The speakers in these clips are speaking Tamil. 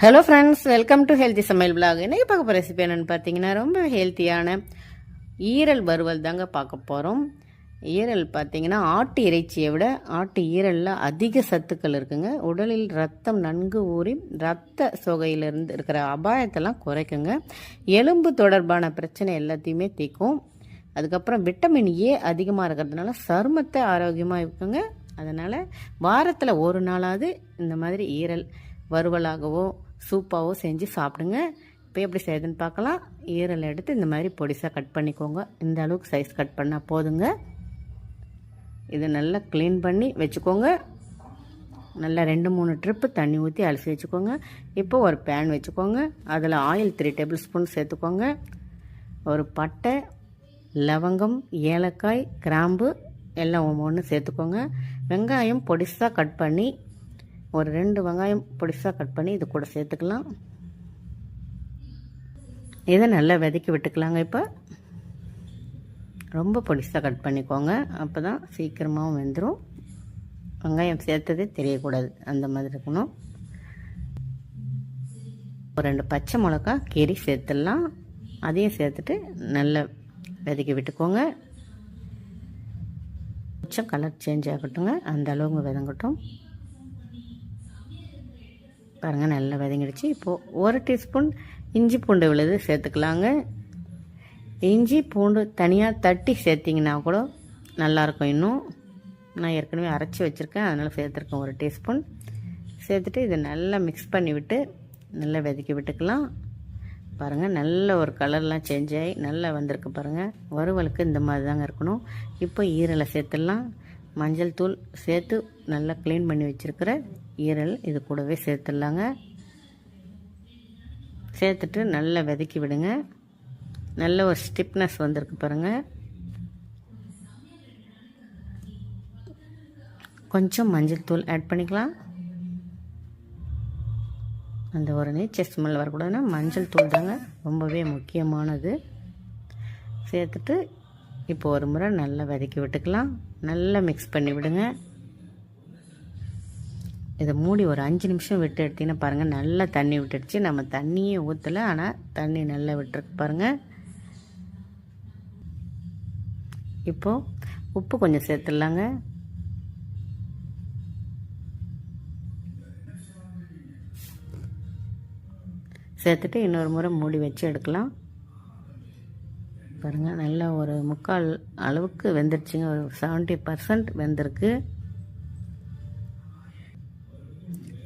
Hello friends welcome to healthy சமையல் பிளாக் இன்றைக்கி பார்க்க போகிற ரெசிபி என்னென்னு பார்த்தீங்கன்னா ரொம்ப ஹெல்த்தியான ஈரல் வறுவல் தாங்க பார்க்க போகிறோம் ஈரல் பார்த்தீங்கன்னா ஆட்டு இறைச்சியை விட ஆட்டு ஈரலில் அதிக சத்துக்கள் இருக்குங்க. உடலில் ரத்தம் நன்கு ஊறி ரத்த சொகையிலிருந்து இருக்கிற அபாயத்தெல்லாம் குறைக்குங்க. எலும்பு தொடர்பான பிரச்சனை எல்லாத்தையுமே தீக்கும் அதுக்கப்புறம் விட்டமின் ஏ அதிகமாக இருக்கிறதுனால சருமத்தை ஆரோக்கியமாக இருக்குங்க. அதனால் வாரத்தில் ஒரு நாளாவது இந்த மாதிரி ஈரல் வறுவலாகவோ சூப்பாகவோ செஞ்சு சாப்பிடுங்க. இப்போ எப்படி செய்யுதுன்னு பார்க்கலாம். ஈரல் எடுத்து இந்த மாதிரி பொடிசாக கட் பண்ணிக்கோங்க. இந்த அளவுக்கு சைஸ் கட் பண்ணால் போதுங்க. இதை நல்லா க்ளீன் பண்ணி வச்சுக்கோங்க. நல்லா ரெண்டு மூணு ட்ரிப்பு தண்ணி ஊற்றி அலசி வச்சுக்கோங்க. இப்போ ஒரு பேன் வச்சுக்கோங்க. அதில் ஆயில் த்ரீ டேபிள் ஸ்பூன் சேர்த்துக்கோங்க. ஒரு பட்டை லவங்கம் ஏலக்காய் கிராம்பு எல்லாம் ஒவ்வொன்று சேர்த்துக்கோங்க. வெங்காயம் பொடிசாக கட் பண்ணி ஒரு ரெண்டு வெங்காயம் பொடிசாக கட் பண்ணி இது கூட சேர்த்துக்கலாம். இதை நல்லா விதைக்கி விட்டுக்கலாங்க இப்போ. ரொம்ப பொடிசாக கட் பண்ணிக்கோங்க. அப்போ தான் சீக்கிரமாகவும் வெந்துடும் வெங்காயம் சேர்த்ததே தெரியக்கூடாது. அந்த மாதிரி இருக்கணும். ஒரு ரெண்டு பச்சை மிளகா கீரி சேர்த்துடலாம். அதையும் சேர்த்துட்டு நல்லா வதக்கி விட்டுக்கோங்க. கொஞ்சம் கலர் சேஞ்ச் ஆகட்டுங்க. அந்த அளவுக்கு வதங்கட்டும் பாருங்கள் நல்லா விதங்கிடுச்சு. இப்போது ஒரு டீஸ்பூன் இஞ்சி பூண்டு விழுது சேர்த்துக்கலாங்க. இஞ்சி பூண்டு தனியாக தட்டி சேர்த்திங்கன்னா கூட நல்லாயிருக்கும் இன்னும். நான் ஏற்கனவே அரைச்சி வச்சுருக்கேன் அதனால் சேர்த்துருக்கேன் ஒரு டீஸ்பூன் சேர்த்துட்டு இதை நல்லா மிக்ஸ் பண்ணி விட்டு நல்லா விதக்கி விட்டுக்கலாம். பாருங்கள் நல்ல ஒரு கலர்லாம் சேஞ்ச் ஆகி நல்லா வந்திருக்கு பாருங்கள் வறுவலுக்கு இந்த மாதிரி தாங்க இருக்கணும். இப்போ ஈரலை சேர்த்துடலாம். மஞ்சள் தூள் சேர்த்து நல்லா க்ளீன் பண்ணி வச்சுருக்கிற ஈரல் இது கூடவே சேர்த்துடலாங்க. சேர்த்துட்டு நல்லா வதக்கி விடுங்க. நல்ல ஒரு ஸ்டிப்னஸ் வந்திருக்கு பாருங்கள் கொஞ்சம் மஞ்சள் தூள் ஆட் பண்ணிக்கலாம். அந்த ஒரு நீச்சல் ஸ்மெல் வரக்கூடாதுன்னா மஞ்சள் தூள் தாங்க ரொம்பவே முக்கியமானது. சேர்த்துட்டு இப்போ ஒரு முறை நல்லா வதக்கி விட்டுக்கலாம். நல்லா மிக்ஸ் பண்ணி விடுங்க. இதை மூடி ஒரு அஞ்சு நிமிஷம் விட்டு எடுத்தீங்கன்னா பாருங்கள் நல்லா தண்ணி விட்டுடுச்சு. நம்ம தண்ணியே ஊற்றலை ஆனால் தண்ணி நல்லா விட்டுருக்கு பாருங்கள் இப்போது உப்பு கொஞ்சம் சேர்த்துடலாங்க. சேர்த்துட்டு இன்னொரு முறை மூடி வச்சு எடுக்கலாம். பாருங்கள் நல்லா ஒரு முக்கால் அளவுக்கு வெந்துருச்சுங்க. ஒரு செவன்ட்டி பர்சன்ட் வெந்திருக்கு.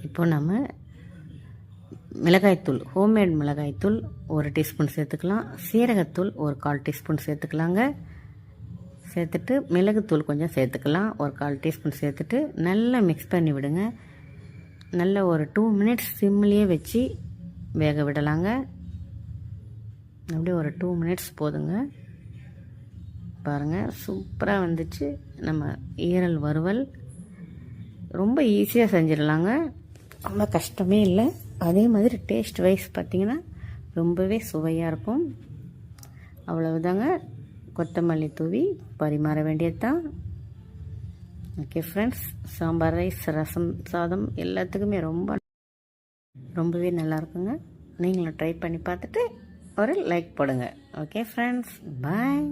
இப்போ நம்ம மிளகாய்த்தூள் ஹோம்மேட் மிளகாய்த்தூள் ஒரு டீஸ்பூன் சேர்த்துக்கலாம். சீரகத்தூள் ஒரு கால் டீஸ்பூன் சேர்த்துக்கலாங்க. சேர்த்துட்டு மிளகுத்தூள் கொஞ்சம் சேர்த்துக்கலாம். ஒரு கால் டீஸ்பூன் சேர்த்துட்டு நல்லா மிக்ஸ் பண்ணி விடுங்க. நல்ல ஒரு டூ மினிட்ஸ் சிம்லேயே வச்சு வேக விடலாங்க. அப்படியே ஒரு டூ மினிட்ஸ் போதுங்க. பாருங்கள் சூப்பராக வந்துச்சு. நம்ம ஈரல் வறுவல். ரொம்ப ஈஸியாக செஞ்சிடலாங்க. ரொம்ப கஷ்டமே இல்லை. அதே மாதிரி டேஸ்ட் வைஸ் பார்த்திங்கன்னா ரொம்பவே சுவையாக இருக்கும். அவ்வளவுதாங்க. கொத்தமல்லி தூவி பரிமாற வேண்டியது தான் okay friends sambar rice rasam சாதம் எல்லாத்துக்குமே ரொம்ப ரொம்பவே நல்லாயிருக்குங்க நீங்களும் ட்ரை பண்ணி பார்த்துட்டு ஒரு லைக் போடுங்க. Okay friends bye